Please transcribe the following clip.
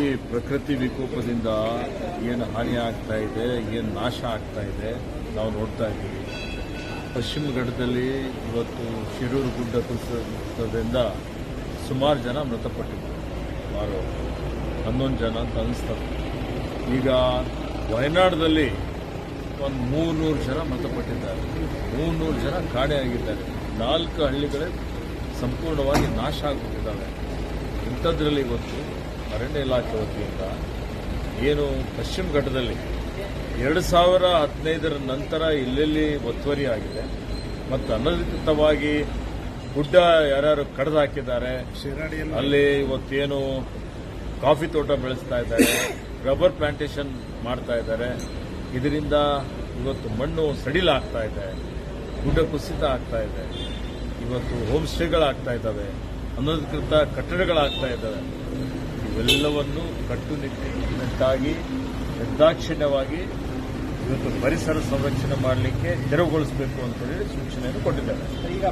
ಈ ಪ್ರಕೃತಿ ವಿಕೋಪದಿಂದ ಏನು ಹಾನಿ ಆಗ್ತಾ ಇದೆ, ಏನು ನಾಶ ಆಗ್ತಾ ಇದೆ, ನಾವು ನೋಡ್ತಾ ಇದ್ದೀವಿ. ಪಶ್ಚಿಮ ಘಟ್ಟದಲ್ಲಿ ಇವತ್ತು ಶಿರೂರು ಗುಡ್ಡ ಕುಸಿತದಿಂದ ಸುಮಾರು ಜನ ಮೃತಪಟ್ಟಿದ್ದಾರೆ. ಸುಮಾರು ಹನ್ನೊಂದು ಜನ ಅಂತ ಅನಿಸ್ತಾರೆ ಈಗ ವಯನಾಡದಲ್ಲಿ ಒಂದು ಮೂರ್ನೂರು ಜನ ಮೃತಪಟ್ಟಿದ್ದಾರೆ. ಮೂರ್ನೂರು ಜನ ಕಾಣೆಯಾಗಿದ್ದಾರೆ. ನಾಲ್ಕು ಹಳ್ಳಿಗಳೇ ಸಂಪೂರ್ಣವಾಗಿ ನಾಶ ಆಗಿಬಿಟ್ಟಿದ್ದಾವೆ. ಇಂಥದ್ರಲ್ಲಿ ಇವತ್ತು ಅರಣ್ಯ ಇಲಾಖೆ ವತಿಯಿಂದ ಏನು ಪಶ್ಚಿಮ ಘಟ್ಟದಲ್ಲಿ ಎರಡು ಸಾವಿರ ಹದಿನೈದರ ನಂತರ ಇಲ್ಲೆಲ್ಲಿ ಒತ್ತುವರಿ ಆಗಿದೆ. ಮತ್ತು ಅನಧಿಕೃತವಾಗಿ ಗುಡ್ಡ ಯಾರ್ಯಾರು ಕಡ್ದು ಹಾಕಿದ್ದಾರೆ ಅಲ್ಲಿ ಇವತ್ತೇನು ಕಾಫಿ ತೋಟ ಬೆಳೆಸ್ತಾ ಇದ್ದಾರೆ, ರಬ್ಬರ್ ಪ್ಲಾಂಟೇಶನ್ ಮಾಡ್ತಾ ಇದ್ದಾರೆ. ಇದರಿಂದ ಇವತ್ತು ಮಣ್ಣು ಸಡಿಲಾಗ್ತಾ ಇದೆ, ಗುಡ್ಡ ಕುಸಿತ ಆಗ್ತಾ ಇದೆ. ಇವತ್ತು ಹೋಮ್ ಸ್ಟೇಗಳಾಗ್ತಾ ಇದ್ದಾವೆ. ಅನಧಿಕೃತ ಕಟ್ಟಡಗಳಾಗ್ತಾ ಇದ್ದಾವೆ. ಇವೆಲ್ಲವನ್ನು ಕಟ್ಟುನಿಟ್ಟಾಗಿ ನಿರ್ದಾಕ್ಷಿಣ್ಯವಾಗಿ ಇವತ್ತು ಪರಿಸರ ಸಂರಕ್ಷಣೆ ಮಾಡಲಿಕ್ಕೆ ತೆರವುಗೊಳಿಸಬೇಕು ಅಂತ ಹೇಳಿ ಸೂಚನೆಯನ್ನು ಕೊಟ್ಟಿದ್ದಾರೆ. ಈಗ